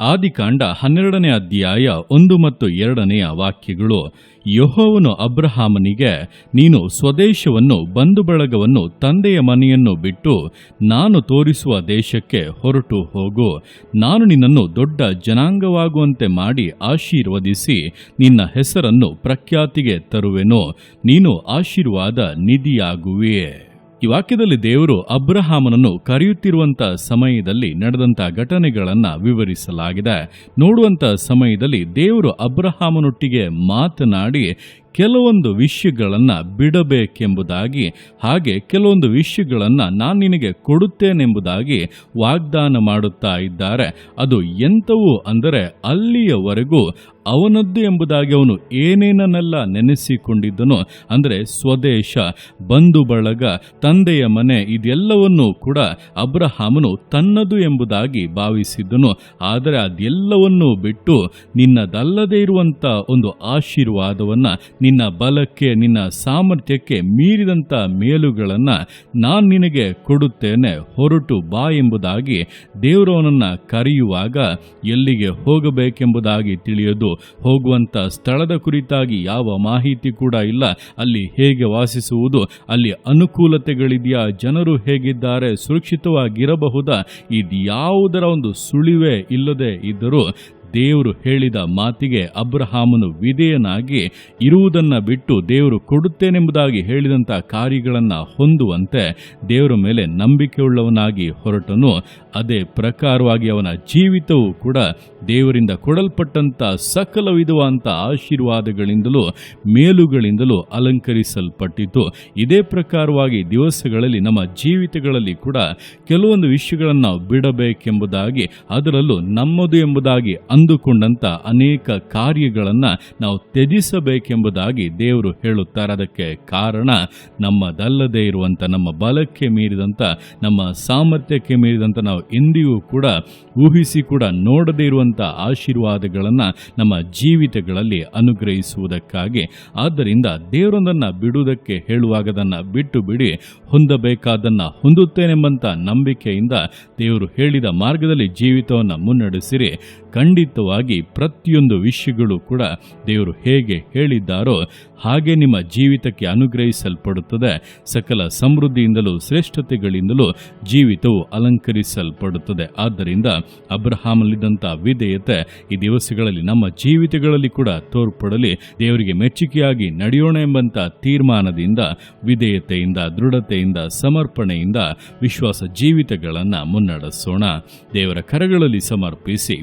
ಆದಿಕಾಂಡ ಹನ್ನೆರಡನೇ ಅಧ್ಯಾಯ ಒಂದು ಮತ್ತು ಎರಡನೆಯ ವಾಕ್ಯಗಳು. ಯಹೋವನು ಅಬ್ರಹಾಮನಿಗೆ, ನೀನು ಸ್ವದೇಶವನ್ನು, ಬಂಧು ಬಳಗವನ್ನು, ತಂದೆಯ ಮನೆಯನ್ನು ಬಿಟ್ಟು ನಾನು ತೋರಿಸುವ ದೇಶಕ್ಕೆ ಹೊರಟು ಹೋಗು. ನಾನು ನಿನ್ನನ್ನು ದೊಡ್ಡ ಜನಾಂಗವಾಗುವಂತೆ ಮಾಡಿ ಆಶೀರ್ವದಿಸಿ ನಿನ್ನ ಹೆಸರನ್ನು ಪ್ರಖ್ಯಾತಿಗೆ ತರುವೆನು. ನೀನು ಆಶೀರ್ವಾದ ನಿಧಿಯಾಗುವೆ. ಈ ವಾಕ್ಯದಲ್ಲಿ ದೇವರು ಅಬ್ರಹಾಮನನ್ನು ಕರೆಯುತ್ತಿರುವಂತ ಸಮಯದಲ್ಲಿ ನಡೆದಂತ ಘಟನೆಗಳನ್ನು ವಿವರಿಸಲಾಗಿದೆ. ನೋಡುವಂತ ಸಮಯದಲ್ಲಿ ದೇವರು ಅಬ್ರಹಾಮನೊಟ್ಟಿಗೆ ಮಾತನಾಡಿ ಕೆಲವೊಂದು ವಿಷಯಗಳನ್ನು ಬಿಡಬೇಕೆಂಬುದಾಗಿ, ಹಾಗೆ ಕೆಲವೊಂದು ವಿಷಯಗಳನ್ನು ನಾನು ನಿನಗೆ ಕೊಡುತ್ತೇನೆಂಬುದಾಗಿ ವಾಗ್ದಾನ ಮಾಡುತ್ತಾ ಇದ್ದಾರೆ. ಅದು ಎಂಥವು ಅಂದರೆ ಅಲ್ಲಿಯವರೆಗೂ ಅವನದ್ದು ಎಂಬುದಾಗಿ ಅವನು ಏನೇನನ್ನೆಲ್ಲ ನೆನೆಸಿಕೊಂಡಿದ್ದನೋ, ಅಂದರೆ ಸ್ವದೇಶ, ಬಂಧು ಬಳಗ, ತಂದೆಯ ಮನೆ, ಇದೆಲ್ಲವನ್ನೂ ಕೂಡ ಅಬ್ರಹಾಮನು ತನ್ನದು ಎಂಬುದಾಗಿ ಭಾವಿಸಿದ್ದನು. ಆದರೆ ಅದೆಲ್ಲವನ್ನೂ ಬಿಟ್ಟು ನಿನ್ನದಲ್ಲದೇ ಇರುವಂಥ ಒಂದು ಆಶೀರ್ವಾದವನ್ನು ನಿನ್ನ ಬಲಕ್ಕೆ, ನಿನ್ನ ಸಾಮರ್ಥ್ಯಕ್ಕೆ ಮೀರಿದಂಥ ಮೇಲುಗಳನ್ನು ನಾನು ನಿನಗೆ ಕೊಡುತ್ತೇನೆ. ಹೊರಟು ಬಾ ಎಂಬುದಾಗಿ ದೇವರವನನ್ನು ಕರೆಯುವಾಗ ಎಲ್ಲಿಗೆ ಹೋಗಬೇಕೆಂಬುದಾಗಿ ತಿಳಿಯೋದು. ಹೋಗುವಂಥ ಸ್ಥಳದ ಕುರಿತಾಗಿ ಯಾವ ಮಾಹಿತಿ ಕೂಡ ಇಲ್ಲ. ಅಲ್ಲಿ ಹೇಗೆ ವಾಸಿಸುವುದು, ಅಲ್ಲಿ ಅನುಕೂಲತೆಗಳಿದೆಯಾ, ಜನರು ಹೇಗಿದ್ದಾರೆ, ಸುರಕ್ಷಿತವಾಗಿರಬಹುದಾ, ಇದ್ಯಾವುದರ ಒಂದು ಸುಳಿವೆ ಇಲ್ಲದೆ ಇದ್ದರೂ ದೇವರು ಹೇಳಿದ ಮಾತಿಗೆ ಅಬ್ರಹಾಮನು ವಿಧೇಯನಾಗಿ ಇರುವುದನ್ನ ಬಿಟ್ಟು ದೇವರು ಕೊಡುತ್ತೇನೆಂಬುದಾಗಿ ಹೇಳಿದಂಥ ಕಾರ್ಯಗಳನ್ನು ಹೊಂದುವಂತೆ ದೇವರ ಮೇಲೆ ನಂಬಿಕೆಯುಳ್ಳವನಾಗಿ ಹೊರಟನು. ಅದೇ ಪ್ರಕಾರವಾಗಿ ಅವನ ಜೀವಿತವು ಕೂಡ ದೇವರಿಂದ ಕೊಡಲ್ಪಟ್ಟಂಥ ಸಕಲ ವಿಧವಾದಂಥ ಆಶೀರ್ವಾದಗಳಿಂದಲೂ ಮೇಲುಗಳಿಂದಲೂ ಅಲಂಕರಿಸಲ್ಪಟ್ಟಿತು. ಇದೇ ಪ್ರಕಾರವಾಗಿ ದಿವಸಗಳಲ್ಲಿ ನಮ್ಮ ಜೀವಿತಗಳಲ್ಲಿ ಕೂಡ ಕೆಲವೊಂದು ವಿಷಯಗಳನ್ನು ಬಿಡಬೇಕೆಂಬುದಾಗಿ, ಅದರಲ್ಲೂ ನಮ್ಮದು ಎಂಬುದಾಗಿ ಅಂದುಕೊಂಡಂತ ಅನೇಕ ಕಾರ್ಯಗಳನ್ನು ನಾವು ತ್ಯಜಿಸಬೇಕೆಂಬುದಾಗಿ ದೇವರು ಹೇಳುತ್ತಾರೆ. ಅದಕ್ಕೆ ಕಾರಣ ನಮ್ಮದಲ್ಲದೆ ಇರುವಂಥ ನಮ್ಮ ಬಲಕ್ಕೆ ಮೀರಿದಂಥ ನಮ್ಮ ಸಾಮರ್ಥ್ಯಕ್ಕೆ ಮೀರಿದಂಥ ನಾವು ಎಂದಿಗೂ ಕೂಡ ಊಹಿಸಿ ಕೂಡ ನೋಡದೇ ಇರುವಂಥ ಆಶೀರ್ವಾದಗಳನ್ನು ನಮ್ಮ ಜೀವಿತಗಳಲ್ಲಿ ಅನುಗ್ರಹಿಸುವುದಕ್ಕಾಗಿ. ಆದ್ದರಿಂದ ದೇವರೊಂದನ್ನು ಬಿಡುವುದಕ್ಕೆ ಹೇಳುವಾಗ ಅದನ್ನು ಬಿಟ್ಟು ಬಿಡಿ, ಹೊಂದಬೇಕಾದನ್ನು ಹೊಂದುತ್ತೇನೆಂಬಂಥ ನಂಬಿಕೆಯಿಂದ ದೇವರು ಹೇಳಿದ ಮಾರ್ಗದಲ್ಲಿ ಜೀವಿತವನ್ನು ಮುನ್ನಡೆಸಿರಿ. ಖಂಡಿತವಾಗಿ ಪ್ರತಿಯೊಂದು ವಿಷಯಗಳು ಕೂಡ ದೇವರು ಹೇಗೆ ಹೇಳಿದ್ದಾರೋ ಹಾಗೆ ನಿಮ್ಮ ಜೀವಿತಕ್ಕೆ ಅನುಗ್ರಹಿಸಲ್ಪಡುತ್ತದೆ. ಸಕಲ ಸಮೃದ್ಧಿಯಿಂದಲೂ ಶ್ರೇಷ್ಠತೆಗಳಿಂದಲೂ ಜೀವಿತವು ಅಲಂಕರಿಸಲ್ಪಡುತ್ತದೆ. ಆದ್ದರಿಂದ ಅಬ್ರಹಾಮಲ್ಲಿದ್ದಂಥ ವಿಧೇಯತೆ ಈ ದಿವಸಗಳಲ್ಲಿ ನಮ್ಮ ಜೀವಿತಗಳಲ್ಲಿ ಕೂಡ ತೋರ್ಪಡಲಿ. ದೇವರಿಗೆ ಮೆಚ್ಚುಗೆಯಾಗಿ ನಡೆಯೋಣ ಎಂಬಂಥ ತೀರ್ಮಾನದಿಂದ, ವಿಧೇಯತೆಯಿಂದ, ದೃಢತೆಯಿಂದ, ಸಮರ್ಪಣೆಯಿಂದ ವಿಶ್ವಾಸ ಜೀವಿತಗಳನ್ನು ಮುನ್ನಡೆಸೋಣ. ದೇವರ ಕರಗಳಲ್ಲಿ ಸಮರ್ಪಿಸಿ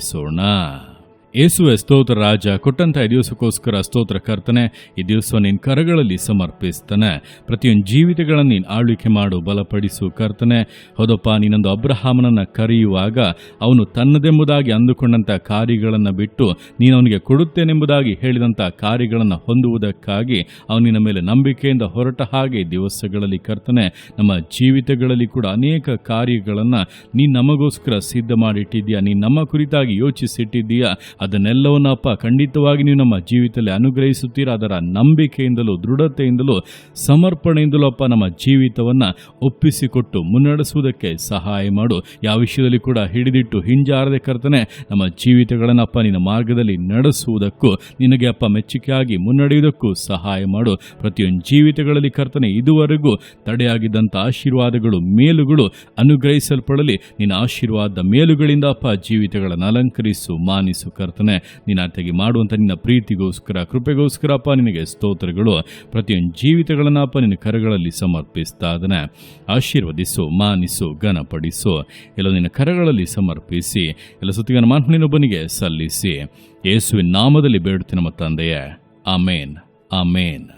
sorna. ಯೇಸುವೆ ಸ್ತೋತ್ರ ರಾಜ ಕೊಟ್ಟಂತ ಈ ದಿವಸಕ್ಕೋಸ್ಕರ ಸ್ತೋತ್ರ ಕರ್ತನೆ, ಈ ದಿವಸ ನಿನ್ನ ಕರಗಳಲ್ಲಿ ಸಮರ್ಪಿಸ್ತಾನೆ. ಪ್ರತಿಯೊಂದು ಜೀವಿತಗಳನ್ನು ನೀನು ಆಳ್ವಿಕೆ ಮಾಡು, ಬಲಪಡಿಸು ಕರ್ತನೆ. ಹೌದಪ್ಪ, ನೀನೊಂದು ಅಬ್ರಹಾಮನನ್ನು ಕರೆಯುವಾಗ ಅವನು ತನ್ನದೆಂಬುದಾಗಿ ಅಂದುಕೊಂಡಂಥ ಕಾರ್ಯಗಳನ್ನು ಬಿಟ್ಟು ನೀನು ಅವನಿಗೆ ಕೊಡುತ್ತೇನೆಂಬುದಾಗಿ ಹೇಳಿದಂಥ ಕಾರ್ಯಗಳನ್ನು ಹೊಂದುವುದಕ್ಕಾಗಿ ಅವನಿನ ಮೇಲೆ ನಂಬಿಕೆಯಿಂದ ಹೊರಟ ಹಾಗೆ ದಿವಸಗಳಲ್ಲಿ ಕರ್ತನೆ, ನಮ್ಮ ಜೀವಿತಗಳಲ್ಲಿ ಕೂಡ ಅನೇಕ ಕಾರ್ಯಗಳನ್ನು ನೀನು ನಮಗೋಸ್ಕರ ಸಿದ್ಧ ಮಾಡಿಟ್ಟಿದ್ದೀಯಾ ನೀನು ನಮ್ಮ ಕುರಿತಾಗಿ ಯೋಚಿಸಿಟ್ಟಿದ್ದೀಯಾ? ಅದನ್ನೆಲ್ಲವನ್ನಪ್ಪ ಖಂಡಿತವಾಗಿ ನೀವು ನಮ್ಮ ಜೀವಿತದಲ್ಲಿ ಅನುಗ್ರಹಿಸುತ್ತೀರಾ? ಅದರ ನಂಬಿಕೆಯಿಂದಲೂ, ದೃಢತೆಯಿಂದಲೂ, ಸಮರ್ಪಣೆಯಿಂದಲೂ ಅಪ್ಪ, ನಮ್ಮ ಜೀವಿತವನ್ನು ಒಪ್ಪಿಸಿಕೊಟ್ಟು ಮುನ್ನಡೆಸುವುದಕ್ಕೆ ಸಹಾಯ ಮಾಡು. ಯಾವ ವಿಷಯದಲ್ಲಿ ಕೂಡ ಹಿಡಿದಿಟ್ಟು, ಹಿಂಜಾರದೆ ಕರ್ತನೆ, ನಮ್ಮ ಜೀವಿತಗಳನ್ನಪ್ಪ ನಿನ್ನ ಮಾರ್ಗದಲ್ಲಿ ನಡೆಸುವುದಕ್ಕೂ, ನಿನಗೆ ಅಪ್ಪ, ಮೆಚ್ಚುಗೆಯಾಗಿ ಮುನ್ನಡೆಯುವುದಕ್ಕೂ ಸಹಾಯ ಮಾಡು. ಪ್ರತಿಯೊಂದು ಜೀವಿತಗಳಲ್ಲಿ ಕರ್ತನೆ, ಇದುವರೆಗೂ ತಡೆಯಾಗಿದ್ದಂಥ ಆಶೀರ್ವಾದಗಳು, ಮೇಲುಗಳು ಅನುಗ್ರಹಿಸಲ್ಪಡಲಿ. ನಿನ್ನ ಆಶೀರ್ವಾದ ಮೇಲುಗಳಿಂದ ಅಪ್ಪ, ಜೀವಿತಗಳನ್ನು ಅಲಂಕರಿಸು, ಮಾನಿಸು ಕರ್ತನೆ. ನಿನ್ನ ಅತ್ಯಾಗಿ ಮಾಡುವಂಥ ನಿನ್ನ ಪ್ರೀತಿಗೋಸ್ಕರ ಕೃಪೆಗೋಸ್ಕರ ಅಪ್ಪ ನಿನಗೆ ಸ್ತೋತ್ರಗಳು. ಪ್ರತಿಯೊಂದು ಜೀವಿತಗಳನ್ನು ಅಪ್ಪ ನಿನ್ನ ಕರಗಳಲ್ಲಿ ಸಮರ್ಪಿಸ್ತಾ ಅದನ್ನು ಆಶೀರ್ವದಿಸು, ಮಾನಿಸು, ಘನಪಡಿಸು. ಎಲ್ಲ ನಿನ್ನ ಕರಗಳಲ್ಲಿ ಸಮರ್ಪಿಸಿ, ಎಲ್ಲ ಸುತ್ತಿಗನ ಮಾತನಿನೊಬ್ಬನಿಗೆ ಸಲ್ಲಿಸಿ. ಯೇಸುವಿನ ನಾಮದಲ್ಲಿ ಬೇಡುತ್ತೆ ನಮ್ಮ ತಂದೆಯೇ. ಆಮೇನ್. ಆಮೇನ್.